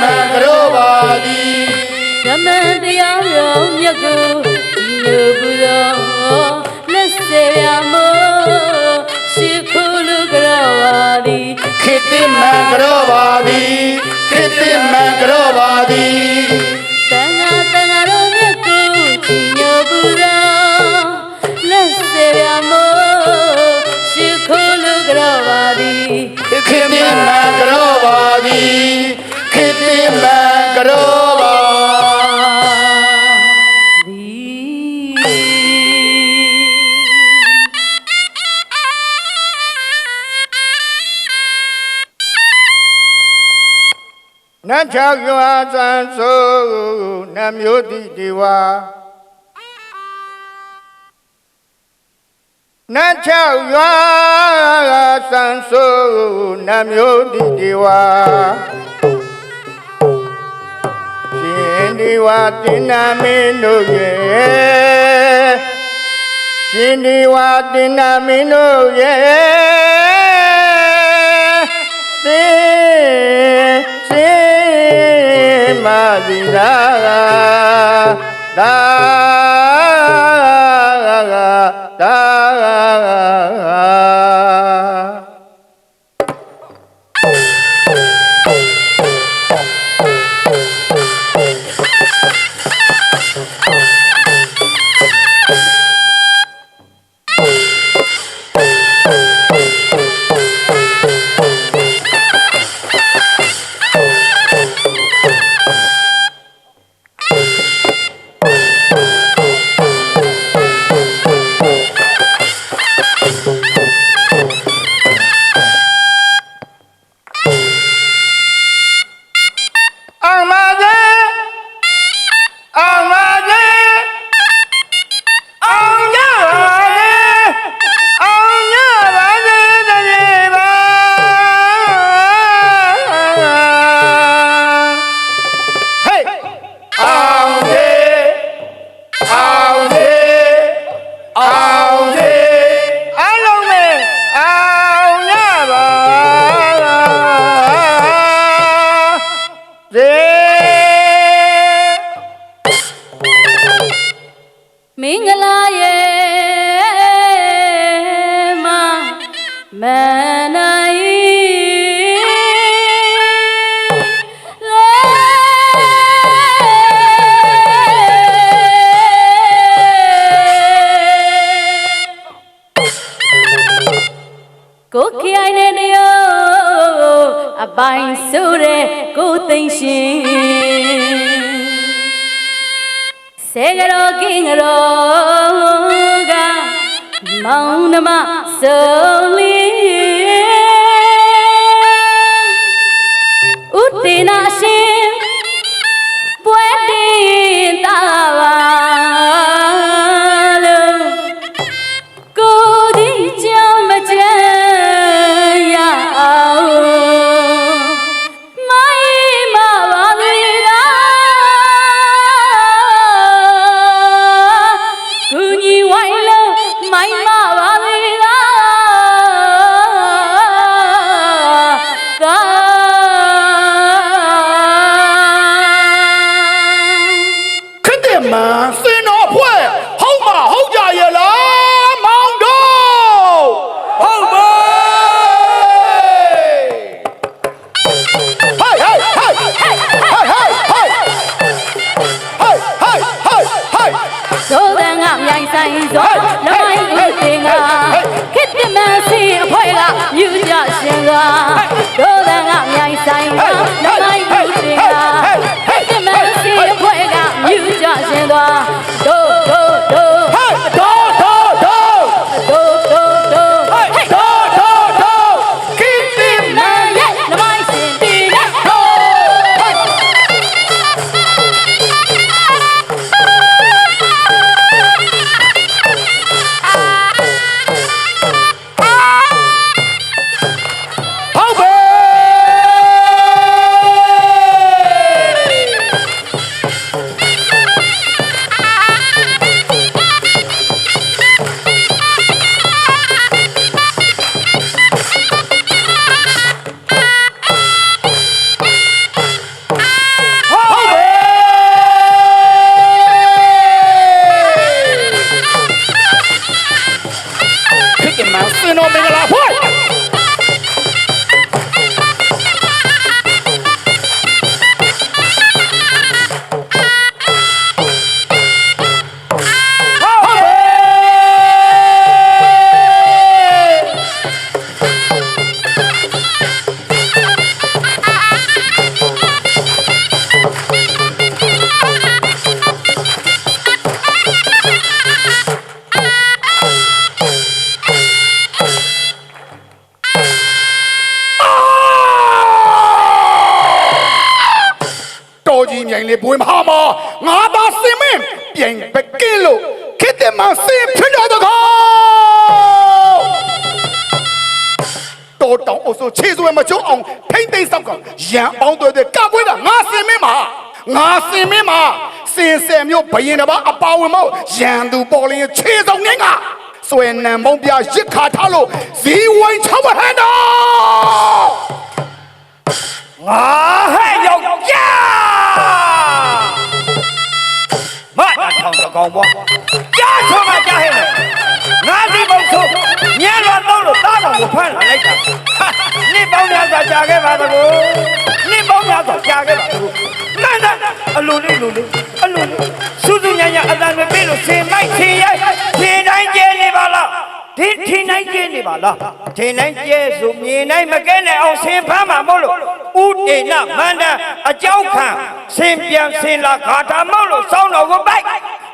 မံကရောပါသည်ဓမ္မတရားတော်မြတ်ကို နတ်ချောက်ရွာသံဆိုနတ်မျိုးတိဒီဝါနတ်ချောက်ရွာသံဆိုနတ်မျိုးတိဒီဝါရှင်ဒီဝါတင်နာမင်းတို့ရဲ့ရှင်ဒီဝါတင်နာမင်းတို့ရဲ့သင် စင်မာဒီ မင်္ဂလာရဲ့မမနိုင်ကိုခိုင်နေတယောအပိုင်ဆိုတဲ့ကိုသိမ့်ရှင် စေကရောကင်းကရောကမောင်နှမဆုံးလီ 眼睛白金了，可别马赛飞了大哥。托托，我说，吃肉没吃肉，昂，飞得一嗓子，羊跑得快，牛跑得快，马赛没马，马赛没马，山山牛跑得快，跑得快，羊肚包肉吃肉，牛啊，说来梦边一卡塔罗，谁会吃我呢？我还要加。 ကောင်ပွားကြားချောမှာကြားဟဲ့လေငါဒီပုံဆိုညံတော်တော့လို့တားတော်ကိုဖမ်းလာလိုက်တာနှစ်ပေါင်းများစွာကြာခဲ့ပါသလိုနှစ်ပေါင်းများစွာကြာခဲ့ပါသလိုနာနာအလိုလေးလိုလေးအလိုလေးစုစုညံညံအတန်တွေပြေလို့ဆင်လိုက်ဆင်ရိုက်ဆင်တိုင်းကျဲနေပါလားဒီထင်းနိုင်ကျဲနေပါလားထင်းနိုင်ကျဲဆိုမြင်နိုင်မကဲနဲ့အောင်ဆင်ဖမ်းမှာမို့လို့ဥတေနမန္တအကြောင်းခံဆင်ပြန်ဆင်လာဂါထာမောက်လို့စောင်းတော်ကိုပိုက်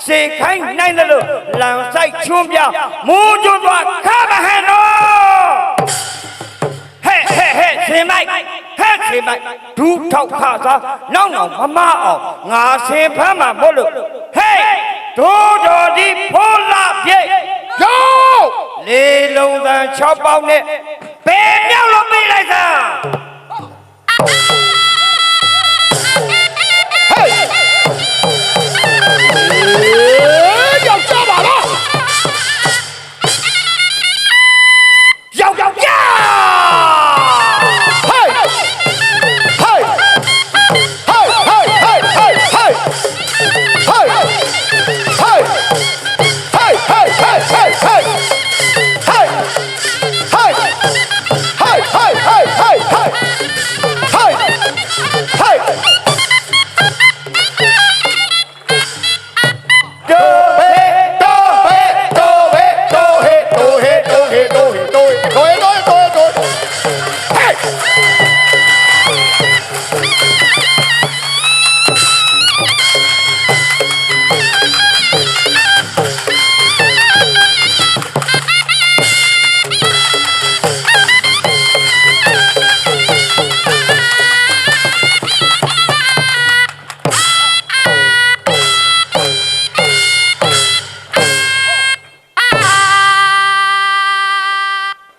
စေခိုင်းနိုင်တယ်လို့လန်ဆိုင်ချွန်းပြမိုးကျွတ်သွားခါမဟန်တော့ဟဲ့ဟဲ့ဟဲ့စင်မိုက်ဟဲ့စင်မိုက်ဒူးထောက်ခါသာနောက်နောက်မမအောင်ငါစင်ဖမ်းမှာမို့လို့ဟဲ့ဒိုးတော်ဒီဖိုးလာပြေယောလေးလုံးသံ6ပေါက်နဲ့ဘယ်မြောက်လ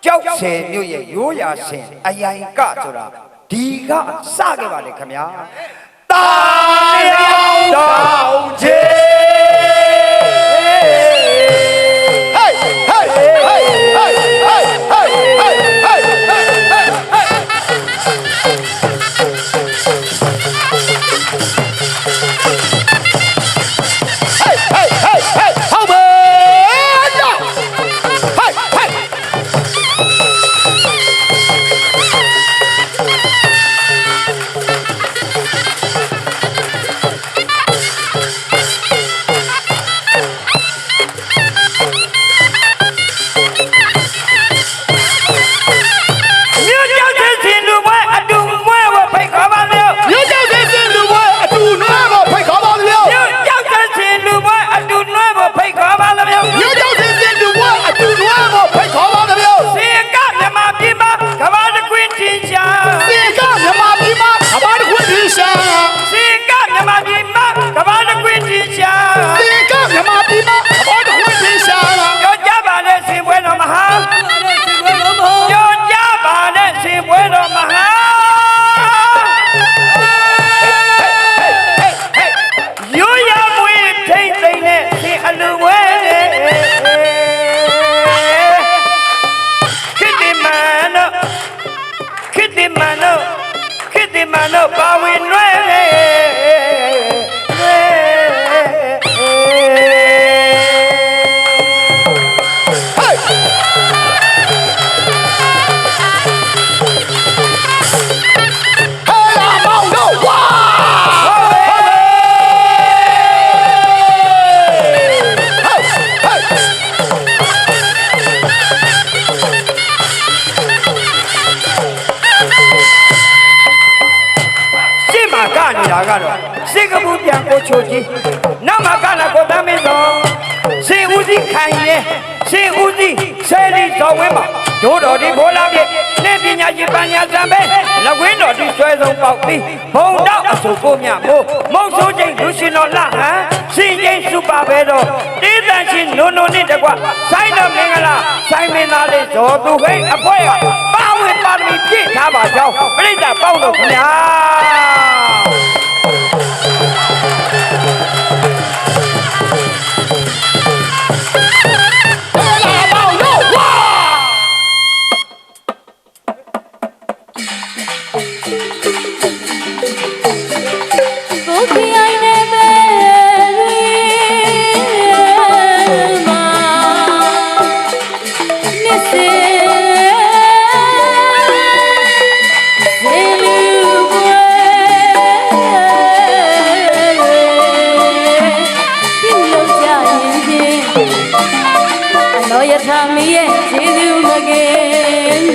ကြောက်ဆယ်မြို့ရဲ့ရိုးရာရှင်အယိုင်ကဆိုတာဒီကစခဲ့ပါလေခင်ဗျာတာရောင်တောင်ချင်း ဒိုးတော်ဒီဘောလာပြည့်နေပညာရှိပညာစံပဲလက်ဝင်းတော်ဒီဆွဲဆုံးပေါက်ပြီးဘုံတော့အစုကိုမြမို့မုတ်ဆိုးချင်းလူရှင်တော်လှဟန်စီချင်းစုပါပဲတော့တေးတန်ချင်းနုံနုံနဲ့တကွဆိုင်တော်မင်္ဂလာဆိုင်မင်းသားလေးဇော်သူဟိတ်အဖွဲကပါဝင်ပါသမီပြည့်ထားပါကြောင်းပြိဿပေါင်းလို့ခင်ဗျာ Oh, yes, I'm here to again.